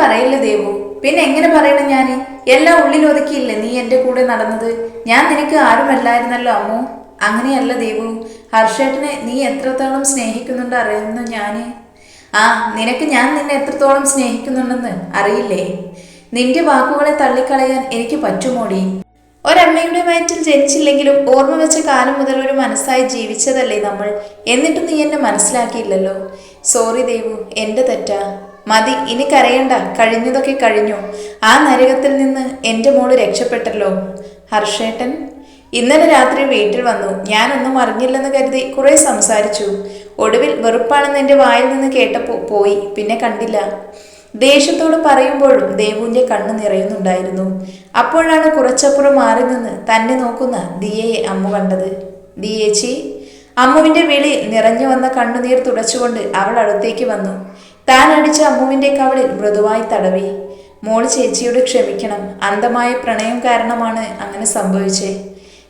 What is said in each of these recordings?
പറയില്ല ദേവു? പിന്നെ എങ്ങനെ പറയണം ഞാൻ എല്ലാം ഉള്ളിൽ ഒതുക്കിയില്ലേ നീ എന്റെ കൂടെ നടന്നത്? ഞാൻ നിനക്ക് ആരുമല്ലായിരുന്നല്ലോ അമ്മു. അങ്ങനെയല്ല ദേവു. ഹർഷേട്ടനെ നീ എത്രത്തോളം സ്നേഹിക്കുന്നുണ്ട് അറിയുന്നു ഞാൻ ആ നിനക്ക് ഞാൻ നിന്നെ എത്രത്തോളം സ്നേഹിക്കുന്നുണ്ടെന്ന് അറിയില്ലേ? നിന്റെ വാക്കുകളെ തള്ളിക്കളയാൻ എനിക്ക് പറ്റുമോടി? ഒരമ്മയുടെ വയറ്റിൽ ജനിച്ചില്ലെങ്കിലും ഓർമ്മ വെച്ച കാലം മുതൽ ഒരു മനസ്സായി ജീവിച്ചതല്ലേ നമ്മൾ. എന്നിട്ടും നീ എന്നെ മനസ്സിലാക്കിയില്ലല്ലോ. സോറി ദേവു എന്റെ തെറ്റാ. മതി ഇനി കരയണ്ട. കഴിഞ്ഞതൊക്കെ കഴിഞ്ഞു. ആ നരകത്തിൽ നിന്ന് എന്റെ മോൾ രക്ഷപ്പെട്ടല്ലോ. ഹർഷേട്ടൻ ഇന്നലെ രാത്രി വീട്ടിൽ വന്നു. ഞാനൊന്നും അറിഞ്ഞില്ലെന്ന് കരുതി കുറെ സംസാരിച്ചു. ഒടുവിൽ വെറുപ്പാണെന്ന് എന്റെ വായിൽ നിന്ന് കേട്ടപ്പോൾ പോയി. പിന്നെ കണ്ടില്ല. ദേഷ്യത്തോട് പറയുമ്പോഴും ദേവുവിന്റെ കണ്ണ് നിറയുന്നുണ്ടായിരുന്നു. അപ്പോഴാണ് കുറച്ചപ്പുറം മാറി നിന്ന് തന്നെ നോക്കുന്ന ദിയയെ അമ്മ കണ്ടത്. ദിയേച്ചി അമ്മുവിന്റെ വിളി നിറഞ്ഞു വന്ന കണ്ണുനീർ തുടച്ചുകൊണ്ട് അവൾ അടുത്തേക്ക് വന്നു. താൻ അടിച്ച അമ്മുവിന്റെ കവളിൽ മൃദുവായി തടവി. മോൾ ചേച്ചിയോട് ക്ഷമിക്കണം. അന്ധമായ പ്രണയം കാരണമാണ് അങ്ങനെ സംഭവിച്ചേ.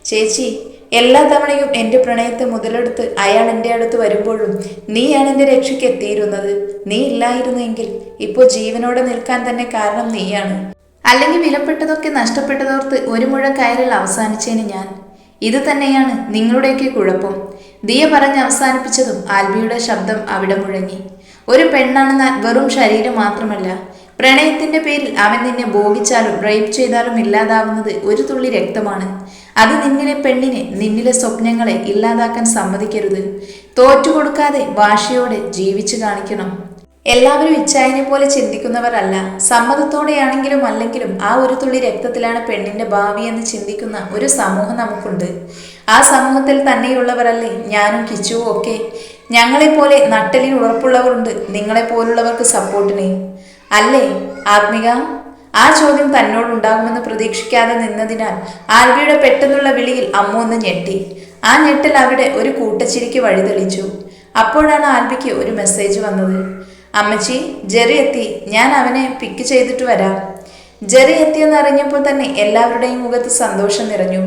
ചേച്ചി എല്ലാ തവണയും എന്റെ പ്രണയത്തെ മുതലെടുത്ത് അയാൾ എന്റെ അടുത്ത് വരുമ്പോഴും നീയാണ് എന്റെ രക്ഷയ്ക്ക് എത്തിയിരുന്നത്. നീ ഇല്ലായിരുന്നെങ്കിൽ ഇപ്പോൾ ജീവനോടെ നിൽക്കാൻ തന്നെ കാരണം നീയാണ്. അല്ലെങ്കിൽ വിലപ്പെട്ടതൊക്കെ നഷ്ടപ്പെട്ടതോർത്ത് ഒരു മുഴം കയറിൽ അവസാനിച്ചേന് ഞാൻ. ഇത് തന്നെയാണ് നിങ്ങളുടെയൊക്കെ കുഴപ്പം. ദിയ പറഞ്ഞ് അവസാനിപ്പിച്ചതും ആൽബിയുടെ ശബ്ദം അവിടെ മുഴങ്ങി. ഒരു പെണ്ണാണെന്ന വെറും ശരീരം മാത്രമല്ല. പ്രണയത്തിന്റെ പേരിൽ അവൻ നിന്നെ ഭോഗിച്ചാലും റേപ്പ് ചെയ്താലും ഇല്ലാതാവുന്നത് ഒരു തുള്ളി രക്തമാണ്. അത് നിന്നിലെ പെണ്ണിനെ നിന്നിലെ സ്വപ്നങ്ങളെ ഇല്ലാതാക്കാൻ സമ്മതിക്കരുത്. തോറ്റുകൊടുക്കാതെ വാശിയോടെ ജീവിച്ചു കാണിക്കണം. എല്ലാവരും ഇച്ഛായനെ പോലെ ചിന്തിക്കുന്നവരല്ല. സമ്മതത്തോടെയാണെങ്കിലും അല്ലെങ്കിലും ആ ഒരു തുള്ളി രക്തത്തിലാണ് പെണ്ണിന്റെ ഭാവി എന്ന് ചിന്തിക്കുന്ന ഒരു സമൂഹം നമുക്കുണ്ട്. ആ സമൂഹത്തിൽ തന്നെയുള്ളവരല്ലേ ഞാനും കിച്ചുവും ഒക്കെ. ഞങ്ങളെപ്പോലെ നട്ടലിൽ ഉറപ്പുള്ളവരുണ്ട്. നിങ്ങളെപ്പോലുള്ളവർക്ക് സപ്പോർട്ടിനെ. അല്ലേ ആത്മിക? ആ ചോദ്യം തന്നോടുണ്ടാകുമെന്ന് പ്രതീക്ഷിക്കാതെ നിന്നതിനാൽ ആൽബിയുടെ പെട്ടെന്നുള്ള വിളിയിൽ അമ്മ ഒന്ന് ഞെട്ടി. ആ ഞെട്ടൽ അവിടെ ഒരു കൂട്ടച്ചിരിക്ക് വഴിതെളിച്ചു. അപ്പോഴാണ് ആൽബിക്ക് ഒരു മെസ്സേജ് വന്നത്. അമ്മച്ചി ജെറി എത്തി. ഞാൻ അവനെ പിക്ക് ചെയ്തിട്ട് വരാം. ജെറി എത്തിയെന്ന് അറിഞ്ഞപ്പോൾ തന്നെ എല്ലാവരുടെയും മുഖത്ത് സന്തോഷം നിറഞ്ഞു.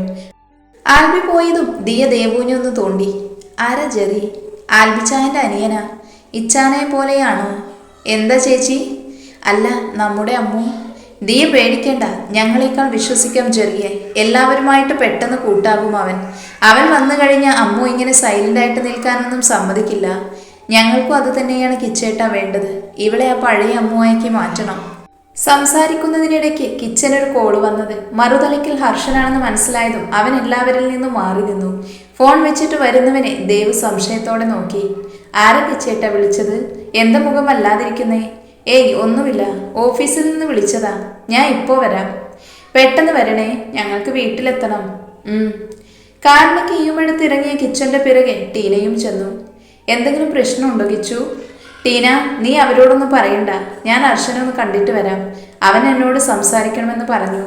ആൽബി പോയതും ദിയ ദേവൂനെ ഒന്ന് തോണ്ടി. ആരാ ജെറി? ആൽബിച്ചായന്റെ അനിയനാ. ഇച്ചാനെ പോലെയാണോ? എന്താ ചേച്ചി? അല്ല നമ്മുടെ അമ്മു. നീ പേടിക്കേണ്ട. ഞങ്ങളെക്കാൾ വിശ്വസിക്കാം ചെറിയെ. എല്ലാവരുമായിട്ട് പെട്ടെന്ന് കൂട്ടാകും അവൻ. അവൻ വന്നു കഴിഞ്ഞ അമ്മു ഇങ്ങനെ സൈലന്റായിട്ട് നിൽക്കാനൊന്നും സമ്മതിക്കില്ല. ഞങ്ങൾക്കും അത് തന്നെയാണ് കിച്ചേട്ട വേണ്ടത്. ഇവിടെ ആ പഴയ അമ്മുവായിക്ക് മാറ്റണം. സംസാരിക്കുന്നതിനിടയ്ക്ക് കിച്ചനൊരു കോൾ വന്നത്. മറുതലയ്ക്കൽ ഹർഷനാണെന്ന് മനസ്സിലായതും അവൻ എല്ലാവരിൽ നിന്നും മാറി നിന്നു. ഫോൺ വെച്ചിട്ട് വരുന്നവനെ ദേവ് സംശയത്തോടെ നോക്കി. ആരാ പിച്ചേട്ട വിളിച്ചത്? എന്താ മുഖം വല്ലാതിരിക്കുന്നേ? ഏയ് ഒന്നുമില്ല. ഓഫീസിൽ നിന്ന് വിളിച്ചതാ. ഞാൻ ഇപ്പോൾ വരാം. പെട്ടെന്ന് വരണേ. ഞങ്ങൾക്ക് വീട്ടിലെത്തണം. കാറിന് കീയുമെടുത്ത് ഇറങ്ങിയ കിച്ചന്റെ പിറകെ ടീനയും ചെന്നു. എന്തെങ്കിലും പ്രശ്നമുണ്ടോ കിച്ചു? ടീന നീ അവരോടൊന്നും പറയണ്ട. ഞാൻ അർച്ചനെ ഒന്ന് കണ്ടിട്ട് വരാം. അവൻ എന്നോട് സംസാരിക്കണമെന്ന് പറഞ്ഞു.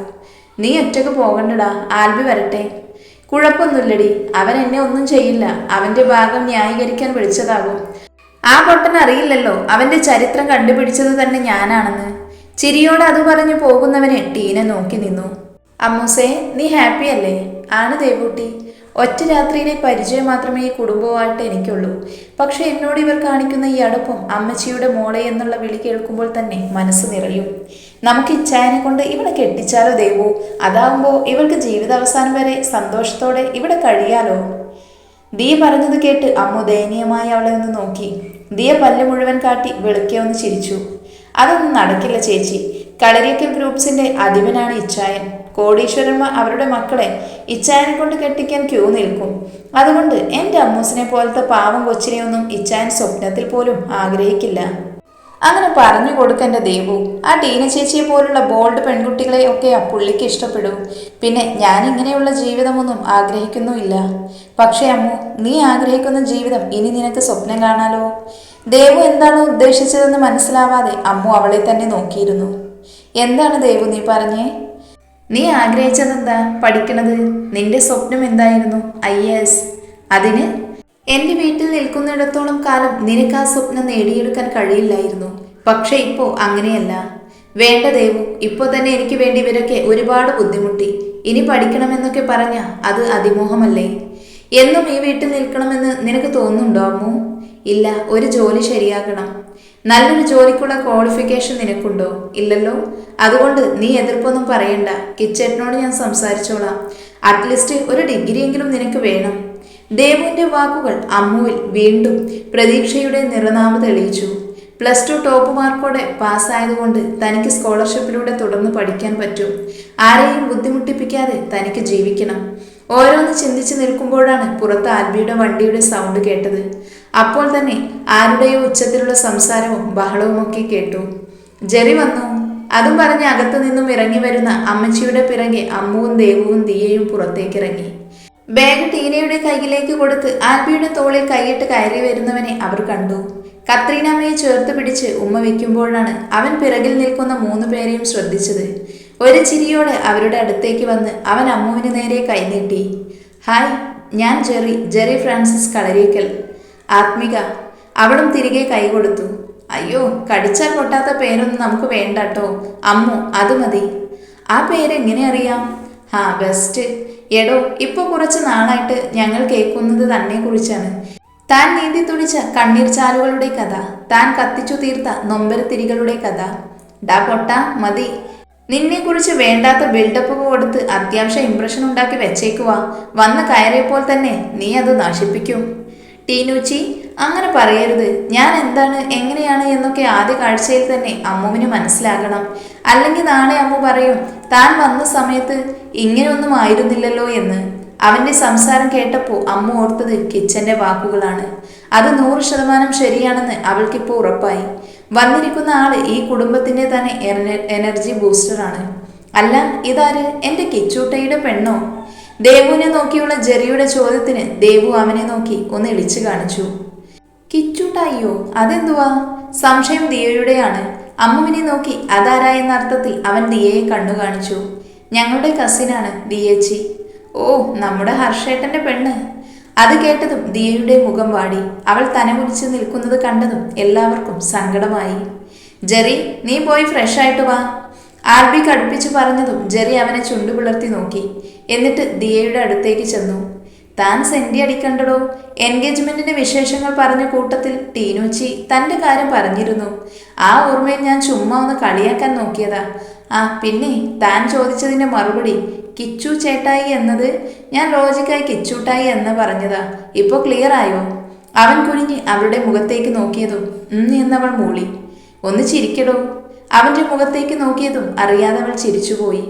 നീ ഒറ്റയ്ക്ക് പോകണ്ടടാ. ആൽബി വരട്ടെ. കുഴപ്പമൊന്നുമില്ലടി. അവൻ എന്നെ ഒന്നും ചെയ്യില്ല. അവന്റെ ഭാഗം ന്യായീകരിക്കാൻ വിളിച്ചതാകും. ആ പൊട്ടൻ അറിയില്ലല്ലോ. അവന്റെ ചരിത്രം കണ്ടുപിടിച്ചത് തന്നെ ഞാനാണെന്ന്. ചിരിയോടെ അത് പറഞ്ഞു പോകുന്നവനെ ടീന നോക്കി നിന്നു. അമ്മൂസേ നീ ഹാപ്പി അല്ലേ? ആണ് ദേവൂട്ടി. ഒറ്റ രാത്രിയിലെ പരിചയം മാത്രമേ ഈ കുടുംബമായിട്ട് എനിക്കുള്ളൂ. പക്ഷെ എന്നോട് ഇവർ കാണിക്കുന്ന ഈ അടുപ്പം അമ്മച്ചിയുടെ മോളെ എന്നുള്ള വിളി കേൾക്കുമ്പോൾ തന്നെ മനസ്സ് നിറയും. നമുക്ക് ഇച്ഛായനെ കൊണ്ട് ഇവിടെ കെട്ടിച്ചാലോ ദേവു? അതാകുമ്പോൾ ഇവൾക്ക് ജീവിതാവസാനം വരെ സന്തോഷത്തോടെ ഇവിടെ കഴിയാലോ? ദിയ പറഞ്ഞത് കേട്ട് അമ്മു ദയനീയമായി അവളെ ഒന്ന് നോക്കി. ദിയ പല്ല് മുഴുവൻ കാട്ടി വെളുക്കെ ഒന്ന് ചിരിച്ചു. അതൊന്നും നടക്കില്ല ചേച്ചി. കളരിക്കൽ ഗ്രൂപ്പ്സിന്റെ അധിപനാണ് ഇച്ചായൻ കോടീശ്വരന്മാർ അവരുടെ മക്കളെ ഇച്ചായനെ കൊണ്ട് കെട്ടിക്കാൻ ക്യൂ നിൽക്കും. അതുകൊണ്ട് എന്റെ അമ്മൂസിനെ പോലത്തെ പാവം കൊച്ചിനെയൊന്നും ഇച്ചായൻ സ്വപ്നത്തിൽ പോലും ആഗ്രഹിക്കില്ല. അങ്ങനെ പറഞ്ഞു കൊടുക്കേണ്ട ദേവു. ആ ടീന ചേച്ചിയെ പോലുള്ള ബോൾഡ് പെൺകുട്ടികളെ ഒക്കെ ആ പുള്ളിക്ക് ഇഷ്ടപ്പെടൂ. പിന്നെ ഞാൻ ഇങ്ങനെയുള്ള ജീവിതമൊന്നും ആഗ്രഹിക്കുന്നുമില്ല. പക്ഷേ അമ്മു നീ ആഗ്രഹിക്കുന്ന ജീവിതം ഇനി നിനക്ക് സ്വപ്നം കാണാലോ? ദേവു എന്താണ് ഉദ്ദേശിച്ചതെന്ന് മനസ്സിലാവാതെ അമ്മു അവളെ തന്നെ നോക്കിയിരുന്നു. എന്താണ് ദേവു നീ പറഞ്ഞേ? നീ ആഗ്രഹിച്ചതെന്താ പഠിക്കണത്? നിന്റെ സ്വപ്നം എന്തായിരുന്നു? I S. അതിന് എന്റെ വീട്ടിൽ നിൽക്കുന്നിടത്തോളം കാലം നിനക്ക് ആ സ്വപ്നം നേടിയെടുക്കാൻ കഴിയില്ലായിരുന്നു. പക്ഷെ ഇപ്പോ അങ്ങനെയല്ല. വേണ്ട ദേവു ഇപ്പോ തന്നെ എനിക്ക് വേണ്ടി ഇവരൊക്കെ ഒരുപാട് ബുദ്ധിമുട്ടി. ഇനി പഠിക്കണമെന്നൊക്കെ പറഞ്ഞ അത് അതിമോഹമല്ലേ? എന്നും ഈ വീട്ടിൽ നിൽക്കണമെന്ന് നിനക്ക് തോന്നുന്നുണ്ടോ അമ്മു? ഇല്ല ഒരു ജോലി ശരിയാക്കണം. നല്ലൊരു ജോലിക്കുള്ള ക്വാളിഫിക്കേഷൻ നിനക്കുണ്ടോ? ഇല്ലല്ലോ. അതുകൊണ്ട് നീ എതിർപ്പൊന്നും പറയണ്ട. കിച്ചേട്ടനോട് ഞാൻ സംസാരിച്ചോളാം. അറ്റ്ലീസ്റ്റ് ഒരു ഡിഗ്രിയെങ്കിലും നിനക്ക് വേണം. ദേവുവിന്റെ വാക്കുകൾ അമ്മുവിൽ വീണ്ടും പ്രതീക്ഷയുടെ നിറനാമ തെളിയിച്ചു. പ്ലസ് ടു ടോപ്പ് മാർക്കോടെ പാസ്സായതുകൊണ്ട് തനിക്ക് സ്കോളർഷിപ്പിലൂടെ തുടർന്ന് പഠിക്കാൻ പറ്റും. ആരെയും ബുദ്ധിമുട്ടിപ്പിക്കാതെ തനിക്ക് ജീവിക്കണം. ഓരോന്ന് ചിന്തിച്ചു നിൽക്കുമ്പോഴാണ് പുറത്ത് ആൽബിയുടെ വണ്ടിയുടെ സൗണ്ട് കേട്ടത്. അപ്പോൾ തന്നെ ആരുടെയോ ഉച്ചത്തിലുള്ള സംസാരവും ബഹളവും ഒക്കെ കേട്ടു. ജെറി വന്നു. അതും പറഞ്ഞ് അകത്തു നിന്നും ഇറങ്ങി വരുന്ന അമ്മച്ചിയുടെ പിറകെ അമ്മുവും ദേവുവും ദിയയും പുറത്തേക്കിറങ്ങി. ബാഗ് ടീനയുടെ കയ്യിലേക്ക് കൊടുത്ത് ആൽബിയുടെ തോളിൽ കൈയിട്ട് കയറി വരുന്നവനെ അവർ കണ്ടു. കത്രീനാമ്മയെ ചേർത്ത് പിടിച്ച് ഉമ്മ വെക്കുമ്പോഴാണ് അവൻ പിറകിൽ നിൽക്കുന്ന മൂന്ന് പേരെയും ശ്രദ്ധിച്ചത്. ഒരു ചിരിയോടെ അവരുടെ അടുത്തേക്ക് വന്ന് അവൻ അമ്മുവിന് നേരെ കൈനീട്ടി ഹായ് ഞാൻ Jerry Jerry Francis Kalarickal. Athmika. അവളും തിരികെ കൈ കൊടുത്തു. അയ്യോ കടിച്ചാൽ പൊട്ടാത്ത പേരൊന്നും നമുക്ക് വേണ്ടട്ടോ അമ്മു അത് മതി. ആ പേരെങ്ങനെ അറിയാം? ഹാ ബെസ്റ്റ്. എടോ ഇപ്പൊ കുറച്ച് നാളായിട്ട് ഞങ്ങൾ കേൾക്കുന്നത് തന്നെ കുറിച്ചാണ് താൻ നീന്തി തുടിച്ച കണ്ണീർ ചാലുകളുടെ കഥ താൻ കത്തിച്ചു തീർത്ത നൊമ്പരത്തിരികളുടെ കഥ. ഡാ പൊട്ട മതി. നിന്നെ കുറിച്ച് വേണ്ടാത്ത ബിൽഡപ്പ് കൊടുത്ത് അത്യാവശ്യം ഇംപ്രഷൻ ഉണ്ടാക്കി വെച്ചേക്കുവാ. വന്ന് കയറിയപ്പോൾ തന്നെ നീ അത് നശിപ്പിക്കും. ടീനൂച്ചി അങ്ങനെ പറയരുത്. ഞാൻ എന്താണ് എങ്ങനെയാണ് എന്നൊക്കെ ആദ്യ കാഴ്ചയിൽ തന്നെ അമ്മുവിന് മനസ്സിലാകണം. അല്ലെങ്കിൽ നാളെ അമ്മ പറയും താൻ വന്ന സമയത്ത് ഇങ്ങനെയൊന്നും ആയിരുന്നില്ലല്ലോ എന്ന്. അവന്റെ സംസാരം കേട്ടപ്പോൾ അമ്മ ഓർത്തത് കിച്ചന്റെ വാക്കുകളാണ്. അത് നൂറ് ശതമാനം ശരിയാണെന്ന് അവൾക്കിപ്പോൾ ഉറപ്പായി. വന്നിരിക്കുന്ന ആൾ ഈ കുടുംബത്തിന്റെ തന്നെ എന- എനർജി ബൂസ്റ്ററാണ്. അല്ല ഇതാര്? എന്റെ കിച്ചൂട്ടയുടെ പെണ്ണോ? ദേവുവിനെ നോക്കിയുള്ള ജെറിയുടെ ചോദ്യത്തിന് ദേവു അവനെ നോക്കി ഒന്ന് ഇളിച്ചു കാണിച്ചു. കിച്ചൂട്ടായിയോ? അതെന്തുവാ? സംശയം ദിയയുടെയാണ്. അമ്മുവിനെ നോക്കി അതാരാ എന്ന അർത്ഥത്തിൽ അവൻ ദിയയെ കണ്ണു കാണിച്ചു. ഞങ്ങളുടെ കസിനാണ് ദിയേച്ചി. ഓ നമ്മുടെ ഹർഷേട്ടന്റെ പെണ്ണ്. അത് കേട്ടതും ദിയയുടെ മുഖം വാടി. അവൾ തനകുലിച്ച് നിൽക്കുന്നത് കണ്ടതും എല്ലാവർക്കും സങ്കടമായി. ജെറി നീ പോയി ഫ്രഷ് ആയിട്ട് വാ. ആർബി കടുപ്പിച്ചു പറഞ്ഞതും ജെറി അവനെ ചുണ്ടുപിളർത്തി നോക്കി. എന്നിട്ട് ദിയയുടെ അടുത്തേക്ക് ചെന്നു. താൻ സെന്റി അടിക്കണ്ടടോ? എൻഗേജ്മെന്റിന്റെ വിശേഷങ്ങൾ പറഞ്ഞ കൂട്ടത്തിൽ ടീനൂച്ചി തന്റെ കാര്യം പറഞ്ഞിരുന്നു. ആ ഓർമ്മയിൽ ഞാൻ ചുമ്മാ ഒന്ന് കളിയാക്കാൻ നോക്കിയതാ. ആ പിന്നെ താൻ ചോദിച്ചതിന്റെ മറുപടി കിച്ചു ചേട്ടായി എന്നത് ഞാൻ ലോജിക്കായി കിച്ചൂട്ടായി എന്ന് പറഞ്ഞതാ. ഇപ്പൊ ക്ലിയർ ആയോ? അവൻ കുനിഞ്ഞ് അവളുടെ മുഖത്തേക്ക് നോക്കിയതും എന്നവൾ മൂളി. ഒന്ന് ചിരിക്കടോ. അവന്റെ മുഖത്തേക്ക് നോക്കിയതും അറിയാതെ അവൾ ചിരിച്ചുപോയി.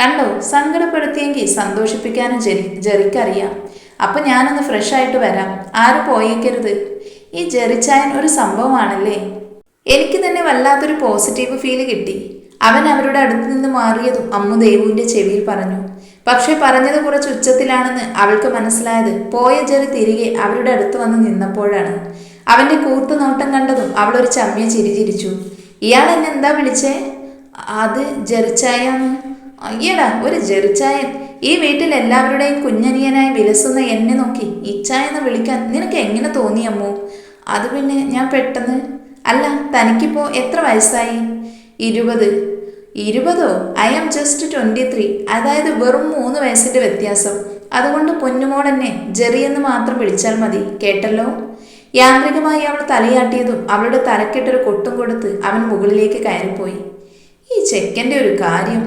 കണ്ടോ സങ്കടപ്പെടുത്തിയെങ്കിൽ സന്തോഷിപ്പിക്കാനും ജെറി ജെറിക്കറിയാം അപ്പൊ ഞാനൊന്ന് ഫ്രഷ് ആയിട്ട് വരാം. ആരും പോയേക്കരുത്? ഈ ജെറിച്ചായൻ ഒരു സംഭവമാണല്ലേ? എനിക്ക് തന്നെ വല്ലാത്തൊരു പോസിറ്റീവ് ഫീൽ കിട്ടി. അവൻ അവരുടെ അടുത്ത് നിന്ന് മാറിയതും അമ്മു ദേവുവിന്റെ ചെവിയിൽ പറഞ്ഞു. പക്ഷെ പറഞ്ഞത് കുറച്ച് ഉച്ചത്തിലാണെന്ന് അവൾക്ക് മനസ്സിലായത് പോയ ജെറി തിരികെ അവരുടെ അടുത്ത് വന്ന് നിന്നപ്പോഴാണ്. അവന്റെ കൂർത്ത നോട്ടം കണ്ടതും അവൾ ഒരു ചമ്മിയ ചിരി ചിരിച്ചു ഇയാൾ എന്നെ എന്താ വിളിച്ചേ? അത് ജെറിച്ചായാന്ന്? അയ്യടാ ഒരു ജെറിച്ചായൻ ഈ വീട്ടിൽ എല്ലാവരുടെയും കുഞ്ഞനിയനായി വിലസുന്ന എന്നെ നോക്കി ഇച്ചായെന്ന് വിളിക്കാൻ നിനക്ക് എങ്ങനെ തോന്നി അമ്മു? അത് പിന്നെ ഞാൻ പെട്ടെന്ന് അല്ല തനിക്കിപ്പോ എത്ര വയസ്സായി? ഇരുപത്. ഇരുപതോ? I am just twenty three അതായത് വെറും മൂന്ന് വയസ്സിന്റെ വ്യത്യാസം. അതുകൊണ്ട് പൊന്നുമോൾ എന്നെ ജെറി എന്ന് മാത്രം വിളിച്ചാൽ മതി കേട്ടല്ലോ? യാന്ത്രികമായി അവൾ തലയാട്ടിയതും അവളുടെ തലക്കെട്ടൊരു കൊട്ടും കൊടുത്ത് അവൻ മുകളിലേക്ക് കയറിപ്പോയി. ഈ ചെക്കന്റെ ഒരു കാര്യം.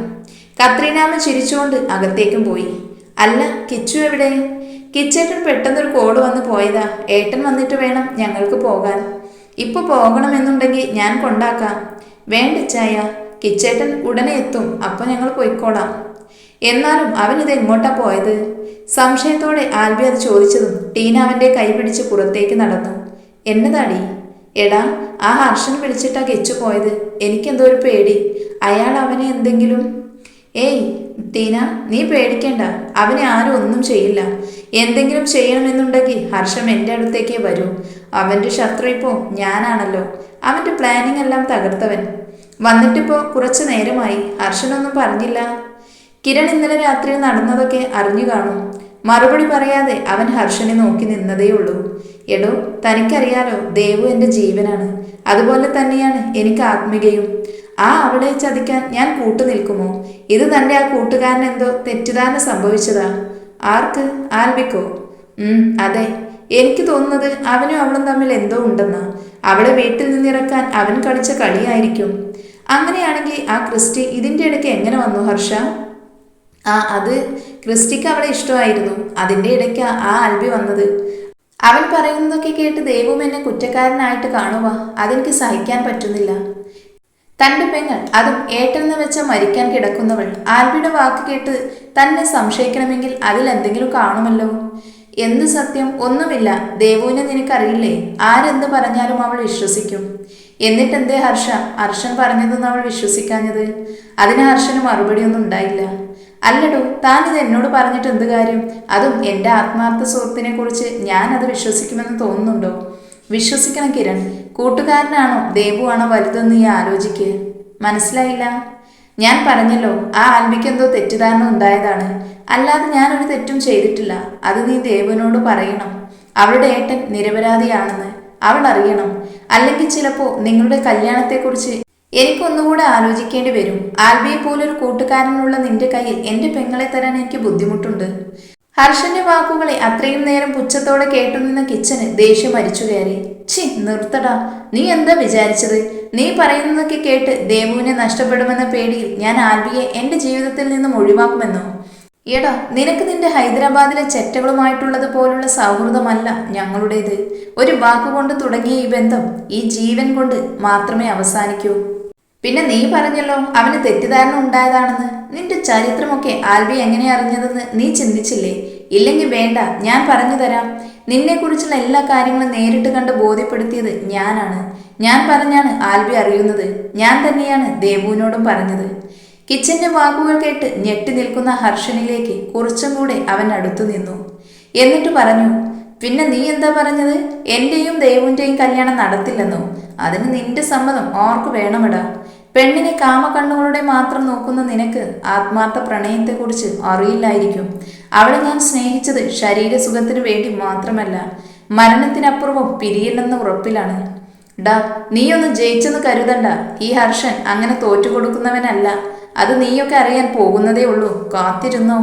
കത്രീനാമ്മ ചിരിച്ചുകൊണ്ട് അകത്തേക്കും പോയി. അല്ല കിച്ചു എവിടെ? കിച്ചേട്ടൻ പെട്ടെന്നൊരു കോൾ വന്ന് പോയതാ. ഏട്ടൻ വന്നിട്ട് വേണം ഞങ്ങൾക്ക് പോകാൻ. ഇപ്പൊ പോകണമെന്നുണ്ടെങ്കിൽ ഞാൻ കൊണ്ടാക്കാം. വേണ്ട ചായ. കിച്ചേട്ടൻ ഉടനെ എത്തും. അപ്പൊ ഞങ്ങൾ പോയിക്കോളാം. എന്നാലും അവൻ ഇത് എങ്ങോട്ടാ പോയത്? സംശയത്തോടെ ആൽബി അത് ചോദിച്ചതും ടീന അവന്റെ കൈ പിടിച്ച് പുറത്തേക്ക് നടന്നു. എന്നതാടി? എടാ ആ ഹർഷൻ വിളിച്ചിട്ടാ കെച്ചു പോയത്. എനിക്കെന്തോ ഒരു പേടി. അയാൾ അവനെ എന്തെങ്കിലും ഏയ് ടീന നീ പേടിക്കണ്ട. അവനെ ആരും ഒന്നും ചെയ്യില്ല. എന്തെങ്കിലും ചെയ്യണമെന്നുണ്ടെങ്കിൽ ഹർഷം എന്റെ അടുത്തേക്കേ വരൂ. അവന്റെ ശത്രു ഇപ്പോൾ ഞാനാണല്ലോ. അവന്റെ പ്ലാനിങ് എല്ലാം തകർത്തവൻ. വന്നിട്ടിപ്പോ കുറച്ചു നേരമായി. ഹർഷനൊന്നും പറഞ്ഞില്ല. കിരൺ ഇന്നലെ രാത്രി നടന്നതൊക്കെ അറിഞ്ഞു കാണും. മറുപടി പറയാതെ അവൻ ഹർഷനെ നോക്കി നിന്നതേയുള്ളൂ. എടോ തനിക്കറിയാലോ ദേവു എന്റെ ജീവനാണ്. അതുപോലെ തന്നെയാണ് എനിക്ക് ആത്മികയും. ആ അവളെ ചതിക്കാൻ ഞാൻ കൂട്ടു നിൽക്കുമോ? ഇത് തന്റെ ആ കൂട്ടുകാരൻ എന്തോ തെറ്റിദ്ധാരണ സംഭവിച്ചതാ. ആർക്ക്? ആൽബിക്കോ. അതെ. എനിക്ക് തോന്നുന്നത് അവനും അവളും തമ്മിൽ എന്തോ ഉണ്ടെന്നാ. അവളെ വീട്ടിൽ നിന്നിറക്കാൻ അവൻ കളിച്ച കളിയായിരിക്കും. അങ്ങനെയാണെങ്കിൽ ആ ക്രിസ്റ്റി ഇതിന്റെ ഇടയ്ക്ക് എങ്ങനെ വന്നു ഹർഷ? ആ അത് ക്രിസ്റ്റിക്ക് അവളെ ഇഷ്ടമായിരുന്നു. അതിന്റെ ഇടയ്ക്ക് ആ ആൽബി വന്നത്. അവൻ പറയുന്നതൊക്കെ കേട്ട് ദൈവം എന്നെ കുറ്റക്കാരനായിട്ട് കാണുക അതെനിക്ക് സഹിക്കാൻ പറ്റുന്നില്ല. തന്റെ പെങ്ങൾ അതും ഏട്ടെന്ന് വെച്ച മരിക്കാൻ കിടക്കുന്നവൾ ആൽബിയുടെ വാക്ക് കേട്ട് തന്നെ സംശയിക്കണമെങ്കിൽ അതിൽ എന്തെങ്കിലും കാണുമല്ലോ. എന്ത് സത്യം? ഒന്നുമില്ല. ദേവുവിനെ നിനക്കറിയില്ലേ? ആരെന്ത് പറഞ്ഞാലും അവൾ വിശ്വസിക്കും. എന്നിട്ടെന്തേ ഹർഷ? ഹർഷൻ പറഞ്ഞതെന്ന് അവൾ വിശ്വസിക്കാഞ്ഞത്? അതിന് ഹർഷന് മറുപടിയൊന്നും ഉണ്ടായില്ല. അല്ലടോ താൻ ഇത് എന്നോട് പറഞ്ഞിട്ട് എന്ത് കാര്യം? അതും എന്റെ ആത്മാർത്ഥ സുഹൃത്തിനെ കുറിച്ച് ഞാൻ അത് വിശ്വസിക്കുമെന്ന് തോന്നുന്നുണ്ടോ? വിശ്വസിക്കണം കിരൺ. കൂട്ടുകാരനാണോ ദേവുവാണോ വലുതെന്ന് ഈ ആലോചിക്ക്. മനസ്സിലായില്ല? ഞാൻ പറഞ്ഞല്ലോ ആ ആൽബിക്ക് എന്തോ തെറ്റിദ്ധാരണ ഉണ്ടായതാണ്. അല്ലാതെ ഞാൻ ഒരു തെറ്റും ചെയ്തിട്ടില്ല. അത് നീ ദേവനോട് പറയണം. അവളുടെ ഏട്ടൻ നിരപരാധിയാണെന്ന് അവൾ അറിയണം. അല്ലെങ്കിൽ ചിലപ്പോൾ നിങ്ങളുടെ കല്യാണത്തെക്കുറിച്ച് എനിക്കൊന്നുകൂടെ ആലോചിക്കേണ്ടി വരും. ആൽബിയെ പോലൊരു കൂട്ടുകാരനുള്ള നിന്റെ കയ്യിൽ എന്റെ പെങ്ങളെ തരാൻ എനിക്ക് ബുദ്ധിമുട്ടുണ്ട്. ഹർഷന്റെ വാക്കുകളെ അത്രയും നേരം പുച്ഛത്തോടെ കേട്ടുനിന്ന കിച്ചന് ദേഷ്യം മരിച്ചു കയറി. ഛി നിർത്തടാ. നീ എന്താ വിചാരിച്ചത്? നീ പറയുന്നതൊക്കെ കേട്ട് ദേവുവിനെ നഷ്ടപ്പെടുമെന്ന പേടിയിൽ ഞാൻ ആൽബിയെ എന്റെ ജീവിതത്തിൽ നിന്നും ഒഴിവാക്കുമെന്നോ? എടാ നിനക്ക് നിന്റെ ഹൈദരാബാദിലെ ചെറ്റകളുമായിട്ടുള്ളത് പോലുള്ള സൗഹൃദമല്ല ഞങ്ങളുടേത്. ഒരു വാക്കുകൊണ്ട് തുടങ്ങിയ ഈ ബന്ധം ഈ ജീവൻ കൊണ്ട് മാത്രമേ അവസാനിക്കൂ. പിന്നെ നീ പറഞ്ഞല്ലോ അവന് തെറ്റിദ്ധാരണ ഉണ്ടായതാണെന്ന്. നിന്റെ ചരിത്രമൊക്കെ ആൽബി എങ്ങനെ അറിഞ്ഞതെന്ന് നീ ചിന്തിച്ചില്ലേ? ഇല്ലെങ്കിൽ വേണ്ട ഞാൻ പറഞ്ഞു തരാം. നിന്നെക്കുറിച്ചുള്ള എല്ലാ കാര്യങ്ങളും നേരിട്ട് കണ്ട് ബോധ്യപ്പെടുത്തിയത് ഞാനാണ്. ഞാൻ പറഞ്ഞാണ് ആൽബി അറിയുന്നത്. ഞാൻ തന്നെയാണ് ദേവുവിനോടും പറഞ്ഞത്. കിച്ചന്റെ വാക്കുകൾ കേട്ട് ഞെട്ടി നിൽക്കുന്ന ഹർഷനിലേക്ക് കുറച്ചും കൂടെ അവൻ അടുത്തു നിന്നു എന്നിട്ട് പറഞ്ഞു പിന്നെ നീ എന്താ പറഞ്ഞത്? എന്റെയും ദേവുവിന്റെയും കല്യാണം നടത്തില്ലെന്നോ? അതിന് നിന്റെ സമ്മതം ഓർക്ക് വേണമെടാ? പെണ്ണിനെ കാമകണ്ണുകളുടെ മാത്രം നോക്കുന്ന നിനക്ക് ആത്മാർത്ഥ പ്രണയത്തെക്കുറിച്ച് അറിയില്ലായിരിക്കും. അവളെ ഞാൻ സ്നേഹിച്ചത് ശരീരസുഖത്തിന് വേണ്ടി മാത്രമല്ല മരണത്തിനപ്പുറവും പിരിയില്ലെന്ന ഉറപ്പിലാണ്. ഡാ നീയൊന്ന് ജയിച്ചെന്ന് കരുതണ്ട. ഈ ഹർഷൻ അങ്ങനെ തോറ്റുകൊടുക്കുന്നവനല്ല. അത് നീയൊക്കെ അറിയാൻ പോകുന്നതേ ഉള്ളൂ. കാത്തിരുന്നോ?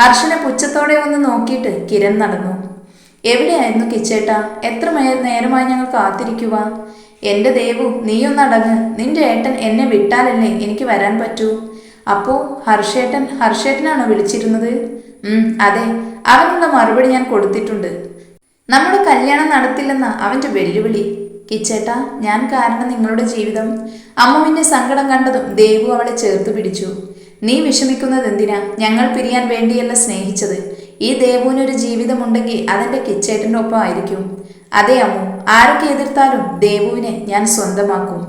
ഹർഷനെ പുച്ഛത്തോടെ ഒന്ന് നോക്കിയിട്ട് കിരൺ നടന്നു. എവിടെയായിരുന്നു കിച്ചേട്ടാ? എത്ര നേരമായി ഞങ്ങൾ കാത്തിരിക്കുക എന്റെ ദേവു നീയൊന്നടങ്ങ്. നിന്റെ ഏട്ടൻ എന്നെ വിട്ടാലല്ലേ എനിക്ക് വരാൻ പറ്റൂ? അപ്പോ ഹർഷേട്ടൻ ഹർഷേട്ടനാണോ വിളിച്ചിരുന്നത്? അതെ. അവനുള്ള മറുപടി ഞാൻ കൊടുത്തിട്ടുണ്ട്. നമ്മുടെ കല്യാണം നടത്തില്ലെന്ന അവന്റെ വെല്ലുവിളി. കിച്ചേട്ടാ ഞാൻ കാരണം നിങ്ങളുടെ ജീവിതം. അമ്മുവിന്റെ സങ്കടം കണ്ടതും ദേവു അവളെ ചേർത്ത് പിടിച്ചു. നീ വിഷമിക്കുന്നത് എന്തിനാ ഞങ്ങൾ പിരിയാൻ വേണ്ടിയല്ല സ്നേഹിച്ചത്. ഈ ദേവുവിനൊരു ജീവിതമുണ്ടെങ്കിൽ അതെന്റെ കിച്ചേട്ടന്റെ ഒപ്പം ആയിരിക്കും. അതെ അമ്മു ആരൊക്കെ എതിർത്താലും ദേവുവിനെ ഞാൻ സ്വന്തമാക്കും.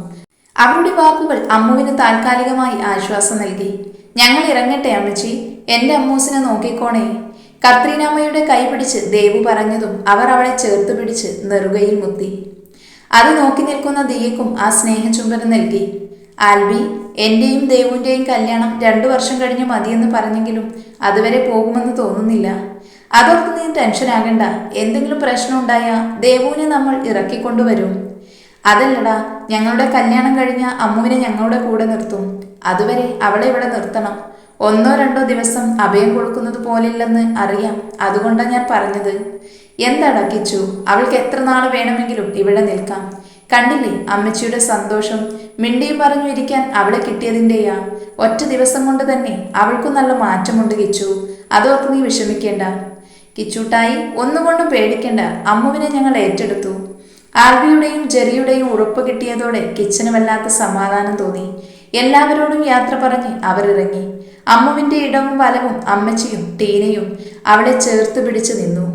അവരുടെ വാക്കുകൾ അമ്മുവിന് താൽക്കാലികമായി ആശ്വാസം നൽകി. ഞങ്ങൾ ഇറങ്ങട്ടെ അമ്മച്ചി. എന്റെ അമ്മൂസിനെ നോക്കിക്കോണേ. കത്രീനാമ്മയുടെ കൈ പിടിച്ച് ദേവു പറഞ്ഞതും അവർ അവളെ ചേർത്ത് പിടിച്ച് നെറുകയിൽ മുത്തി. അത് നോക്കി നിൽക്കുന്ന ദിയക്കും ആ സ്നേഹചുംബനം നൽകി. ആൽബി എന്റെയും ദേവുവിന്റെയും കല്യാണം രണ്ടു വർഷം കഴിഞ്ഞ് മതിയെന്ന് പറഞ്ഞെങ്കിലും അതുവരെ പോകുമെന്ന് തോന്നുന്നില്ല. അതൊക്കെ നീ ടെൻഷൻ ആകണ്ട. എന്തെങ്കിലും പ്രശ്നം ഉണ്ടായാൽ ദേവുവിനെ നമ്മൾ ഇറക്കിക്കൊണ്ടുവരും. അതല്ലടാ ഞങ്ങളുടെ കല്യാണം കഴിഞ്ഞ അമ്മുവിനെ ഞങ്ങളുടെ കൂടെ നിർത്തും. അതുവരെ അവളെ ഇവിടെ നിർത്തണം. ഒന്നോ രണ്ടോ ദിവസം അഭയം കൊടുക്കുന്നത് പോലില്ലെന്ന് അറിയാം. അതുകൊണ്ടാണ് ഞാൻ പറഞ്ഞത്. എന്താടാ കിച്ചു അവൾക്ക് എത്ര നാൾ വേണമെങ്കിലും ഇവിടെ നിൽക്കാം. കണ്ടില്ലേ അമ്മച്ചിയുടെ സന്തോഷം? മിണ്ടിയും പറഞ്ഞു ഇരിക്കാൻ അവളെ കിട്ടിയതിന്റെയാ ഒറ്റ ദിവസം കൊണ്ട് തന്നെ അവൾക്കും നല്ല മാറ്റമുണ്ട് കിച്ചു അതോർത്ത് നീ വിഷമിക്കേണ്ട. കിച്ചൂട്ടായി ഒന്നുകൊണ്ടും പേടിക്കേണ്ട. അമ്മുവിനെ ഞങ്ങൾ ഏറ്റെടുത്തു. ആൽബിയുടെയും ജെറിയുടെയും ഉറപ്പ് കിട്ടിയതോടെ കിച്ചന് വല്ലാത്ത സമാധാനം തോന്നി. എല്ലാവരോടും യാത്ര പറഞ്ഞ് അവരിറങ്ങി. അമ്മുവിന്റെ ഇടവും വലവും അമ്മച്ചിയും ടീനയും അവളെ ചേർത്ത് പിടിച്ചു നിന്നു.